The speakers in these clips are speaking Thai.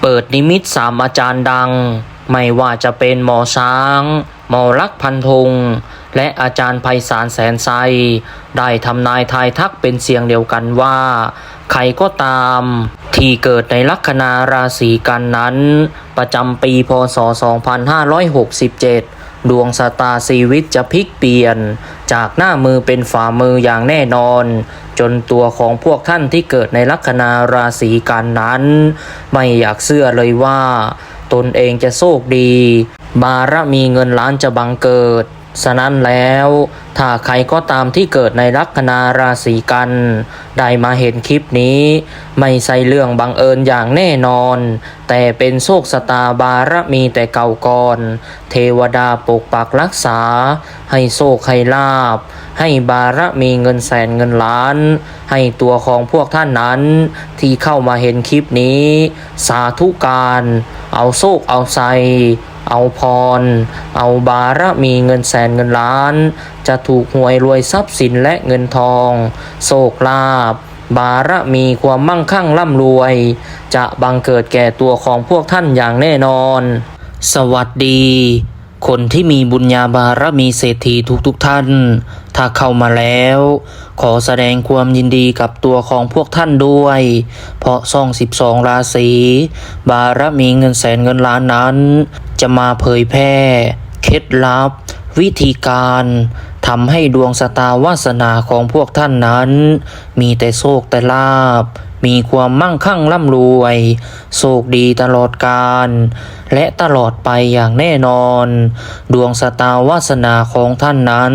เปิดนิมิตสามอาจารย์ดัง ไม่ว่าจะเป็นหมอช้างหมอรักพันธง และอาจารย์ไพศาลแสนไซได้ทำนายทายทักเป็นเสียงเดียวกันว่า ใครก็ตาม ที่เกิดในลัคนาราศีกันนั้น ประจำปีพศ 2567 ดวงชะตาชีวิตจะพลิกเปลี่ยน จากหน้ามือเป็นฝ่ามืออย่างแน่นอน จนตัวของพวกท่านที่เกิดในลัคนาราศีกันนั้น ไม่อยากเชื่อเลยว่า ตนเองจะโชคดี บารมีเงินล้านจะบังเกิด ฉะนั้นแล้วถ้าใครก็ตามที่เกิดในลัคนาราศีกัน ได้มาเห็นคลิปนี้ ไม่ใช่เรื่องบังเอิญอย่างแน่นอน แต่เป็นโชคสตาบารมีแต่เก่าก่อน เทวดาปกปักรักษา ให้โชคให้ลาบ ให้บารมีเงินแสนเงินล้าน ให้ตัวของพวกท่านนั้น ที่เข้ามาเห็นคลิปนี้ สาธุการ เอาโชคเอาใจ เอาพร เอาบารมีเงินแสนเงินล้าน จะถูกหวยรวยทรัพย์สินและเงินทองโชคลาภบารมีความมั่งคั่งร่ำรวย จะบังเกิดแก่ตัวของพวกท่านอย่างแน่นอน สวัสดี คนที่มีบุญญาบารมีเศรษฐีทุกๆทท่าน ถ้าเข้ามาแล้ว ขอแสดงความยินดีกับตัวของพวกท่านด้วย เพราะซ่อง 12 ราศีบารมีเงินแสนเงินล้านนั้น จะมาเผยแพร่ เคล็ดลับ วิธีการทำให้ดวงสตาวาสนาของพวกท่านนั้น มีแต่โชคแต่ลาบ มีความมั่งคั่งร่ำรวย โชคดีตลอดกาลและตลอดไปอย่างแน่นอน ดวงสตาวาสนาของท่านนั้น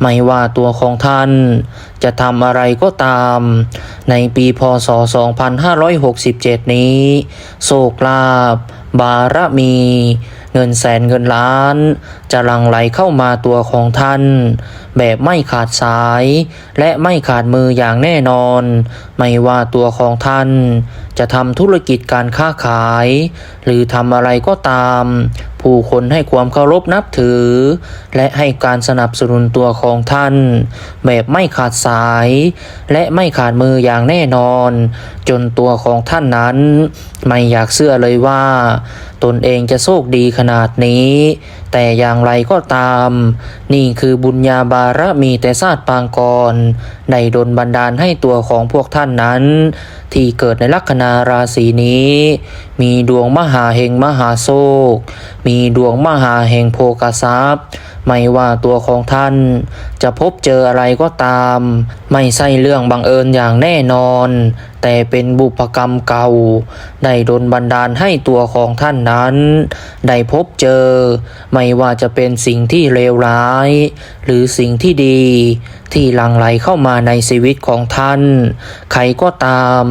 ไม่ว่าตัวของท่านจะทำอะไรก็ตาม ในปีพศ 2567 นี้โชคลาภบารมี เงินแสนเงินล้าน จะหลั่งไหลเข้ามาตัวของท่าน แบบไม่ขาดสาย และไม่ขาดมืออย่างแน่นอน ไม่ว่าตัวของท่าน จะทำธุรกิจการค้าขาย หรือทำอะไรก็ตามผู้คนให้ความเคารพนับถือ และให้การสนับสนุนตัวของท่าน แบบไม่ขาดสาย และไม่ขาดมืออย่างแน่นอน จนตัวของท่านนั้น ไม่อยากเชื่อเลยว่า ตนเองจะโชคดีขนาดนี้ แต่อย่างไรก็ตาม นี่คือบุญญาบารมีแต่ศาสตร์ปางกรได้ดลบันดาลให้ตัวของพวกท่านนั้น ที่เกิดในลัคนาราศีนี้ มีดวงมหาเฮงมหาโชคมีดวงมหาเฮงโภกทรัพย์ ไม่ว่าตัวของท่าน จะพบเจออะไรก็ตาม ไม่ใช่เรื่องบังเอิญอย่างแน่นอน แต่เป็นบุพกรรมเก่า ได้ดนบันดาลให้ตัวของท่านนั้น ได้พบเจอ ไม่ว่าจะเป็นสิ่งที่เลวร้าย หรือสิ่งที่ดี ที่หลั่งไหลเข้ามาในชีวิตของท่าน ใครก็ตาม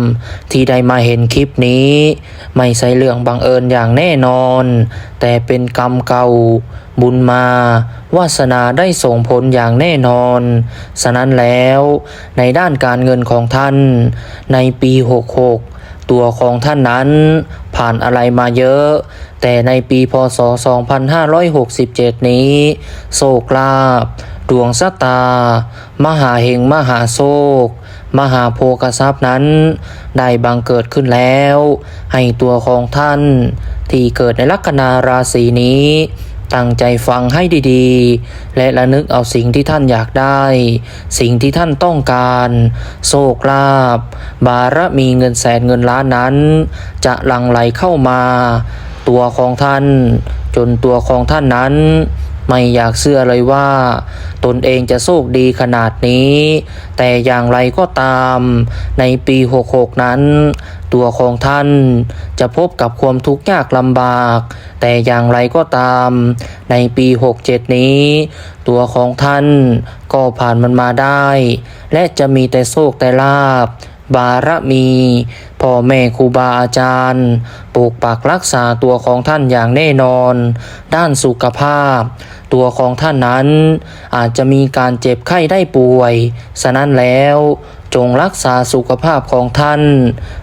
ที่ได้มาเห็นคลิปนี้ ไม่ใช่เรื่องบังเอิญอย่างแน่นอน แต่เป็นกรรมเก่า บุญมาวาสนาได้ส่งผลอย่างแน่นอน ฉะนั้นแล้วในด้านการเงินของท่าน ในปี 66ตัวของท่านนั้นผ่านอะไรมาเยอะ แต่ในปีพศ 2567 นี้โชคลาภ ดวงสตา มหาเฮงมหาโชคมหาโภคทรัพย์นั้น ได้บังเกิดขึ้นแล้ว ให้ตัวของท่าน ที่เกิดในลัคนาราศีนี้ ตั้งใจฟังให้ดีๆ และระนึกเอาสิ่งที่ท่านอยากได้ สิ่งที่ท่านต้องการ โชคลาภบารมีเงินแสนเงินล้านนั้น จะหลั่งไหลเข้ามา ตัวของท่าน จนตัวของท่านนั้น ไม่อยากเชื่อเลยว่า ตนเองจะโชคดีขนาดนี้ แต่อย่างไรก็ตาม ในปี 66 นั้น ตัวของท่านจะพบกับความทุกข์ยากลำบาก แต่อย่างไรก็ตาม ในปี 67 นี้ ตัวของท่านก็ผ่านมันมาได้ และจะมีแต่โชคแต่ลาบ บารมีพ่อแม่ครูบาอาจารย์ปกปักรักษาตัวของท่านอย่างแน่นอน ด้านสุขภาพ ตัวของท่านนั้น อาจจะมีการเจ็บไข้ได้ป่วย ฉะนั้นแล้วจงรักษาสุขภาพของท่าน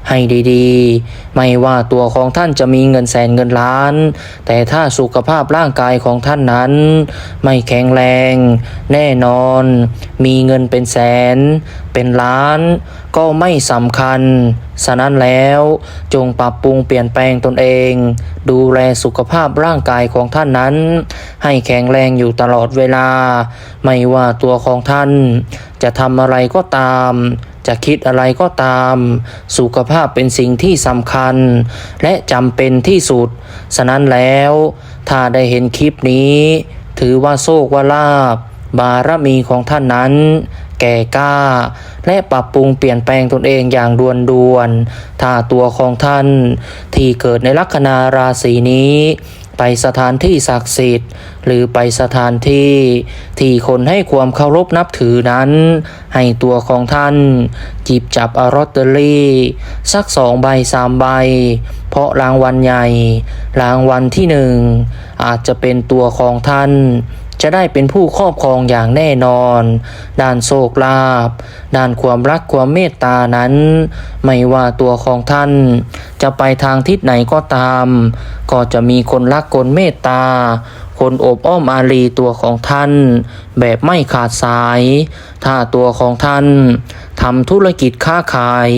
ให้ดีๆ ไม่ว่าตัวของท่านจะมีเงินแสนเงินล้าน แต่ถ้าสุขภาพร่างกายของท่านนั้น ไม่แข็งแรง แน่นอน มีเงินเป็นแสน เป็นล้าน ก็ไม่สำคัญ ฉะนั้นแล้วจงปรับปรุงเปลี่ยนแปลงตนเอง ดูแลสุขภาพร่างกายของท่านนั้น ให้แข็งแรงอยู่ตลอดเวลา ไม่ว่าตัวของท่าน จะทำอะไรก็ตามจะคิดอะไรก็ตาม สุขภาพเป็นสิ่งที่สำคัญ และจำเป็นที่สุด ฉะนั้นแล้ว ถ้าได้เห็นคลิปนี้ ถือว่าโชคว่าลาบบารมีของท่านนั้น แก่กล้า และปรับปรุงเปลี่ยนแปลงตนเองอย่างด่วนด่วน ถ้าตัวของท่าน ที่เกิดในลัคนาราศีนี้ ไปสถานที่ศักดิ์สิทธิ์ หรือไปสถานที่ ที่คนให้ความเคารพนับถือนั้น ให้ตัวของท่าน จิบจับอาลอตเตอรี่ สักสองใบสามใบ เพราะรางวัลใหญ่ รางวัลที่หนึ่งอาจจะเป็นตัวของท่าน จะได้เป็นผู้ครอบครองอย่างแน่นอน ด้านโชคลาภด้านความรักความเมตตานั้น ไม่ว่าตัวของท่าน จะไปทางทิศไหนก็ตาม ก็จะมีคนรักคนเมตตา คนโอบอ้อมอารีตัวของท่าน แบบไม่ขาดสาย ถ้าตัวของท่านทำธุรกิจค้าขาย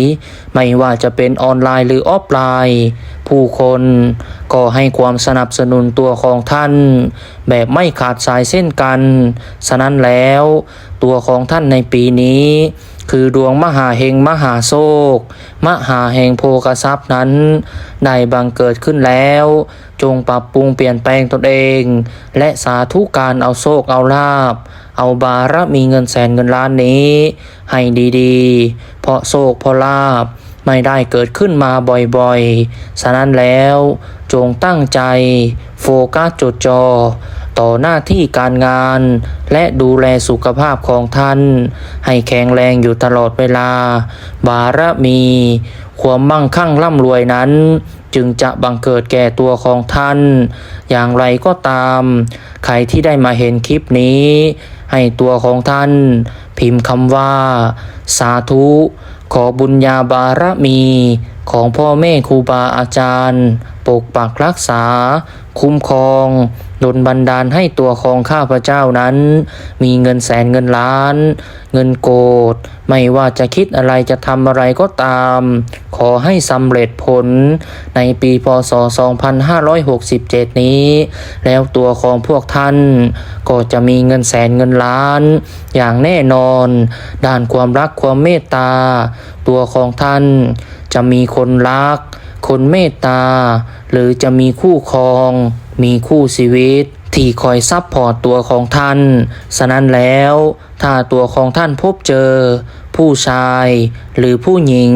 ไม่ว่าจะเป็นออนไลน์หรือออฟไลน์ ผู้คนก็ให้ความสนับสนุนตัวของท่าน แบบไม่ขาดสายเส้นกัน ฉะนั้นแล้ว ตัวของท่านในปีนี้ คือดวงมหาเฮงมหาโชคมหาเฮงโภกทรัพย์นั้นได้บังเกิดขึ้นแล้ว จงปรับปรุงเปลี่ยนแปลงตนเอง และสาธุการเอาโชคเอาลาบ เอาบารมีเงินแสนเงินล้านนี้ ให้ดีๆ เพราะโชคเพราะลาบไม่ได้เกิดขึ้นมาบ่อยๆ ฉะนั้นแล้วจงตั้งใจ โฟกัสจดจอ ต่อหน้าที่การงาน และดูแลสุขภาพของท่าน ให้แข็งแรงอยู่ตลอดเวลา บารมี ความมั่งคั่งร่ำรวยนั้น จึงจะบังเกิดแก่ตัวของท่าน อย่างไรก็ตาม ใครที่ได้มาเห็นคลิปนี้ ให้ตัวของท่าน พิมพ์คำว่า สาธุ ขอบุญญาบารมี ของพ่อแม่ครูบาอาจารย์ ปกปักรักษา คุ้มครองดลบันดาลให้ตัวของข้าพเจ้านั้น มีเงินแสนเงินล้าน เงินโกดไม่ว่าจะคิดอะไรจะทำอะไรก็ตาม ขอให้สำเร็จผลในปีพศ 2567 นี้ แล้วตัวของพวกท่าน ก็จะมีเงินแสนเงินล้าน อย่างแน่นอน ด้านความรักความเมตตา ตัวของท่าน จะมีคนรัก คนเมตตา หรือจะมีคู่ครอง มีคู่ชีวิต ที่คอยซับพอร์ตตัวของท่าน ฉะนั้นแล้ว ถ้าตัวของท่านพบเจอ ผู้ชายหรือผู้หญิง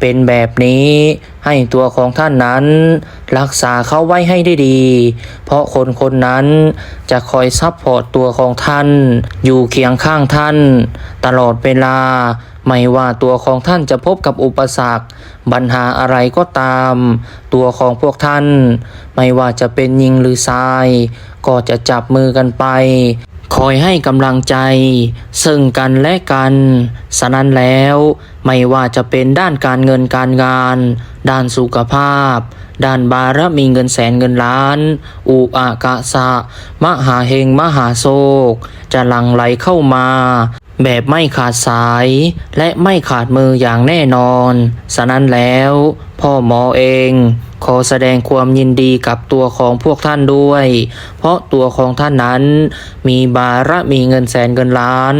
เป็นแบบนี้ ให้ตัวของท่านนั้น รักษาเขาไว้ให้ได้ดี เพราะคนคนนั้นจะคอยซับพอร์ตตัวของท่าน อยู่เคียงข้างท่าน ตลอดเวลา ไม่ว่าตัวของท่านจะพบกับอุปสรรคปัญหาอะไรก็ตาม ตัวของพวกท่าน ไม่ว่าจะเป็นยิงหรือทราย ก็จะจับมือกันไป คอยให้กำลังใจ ซึ่งกันและกันฉะนั้นแล้ว ไม่ว่าจะเป็นด้านการเงินการงาน ด้านสุขภาพ ด้านบารมีเงินแสนเงินล้าน อุอากาสะ มหาเฮงมหาโศก จะหลั่งไหลเข้ามา แบบไม่ขาดสายและไม่ขาดมืออย่างแน่นอน ฉะนั้นแล้วพ่อหมอเอง ขอแสดงความยินดีกับตัวของพวกท่านด้วย เพราะตัวของท่านนั้น มีบารมีเงินแสนเงินล้าน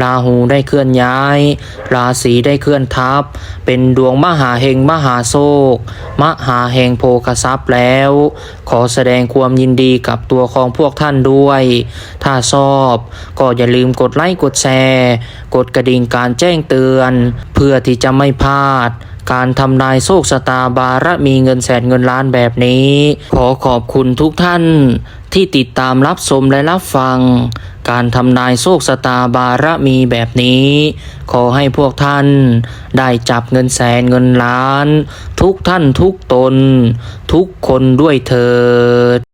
ราหูได้เคลื่อนย้าย ราศีได้เคลื่อนทับ เป็นดวงมหาเฮงมหาโศกมหาเฮงโภคทรัพย์แล้ว ขอแสดงความยินดีกับตัวของพวกท่านด้วย ถ้าชอบก็อย่าลืมกดไลค์กดแชร์ กดกระดิ่งการแจ้งเตือน เพื่อที่จะไม่พลาด การทำนายโชคชะตาบารมีเงินแสนเงินล้านแบบนี้ ขอขอบคุณทุกท่านที่ติดตามรับชมและรับฟัง การทำนายโชคชะตาบารมีแบบนี้ ขอให้พวกท่านได้จับเงินแสนเงินล้าน ทุกท่านทุกตน ทุกคนด้วยเถิด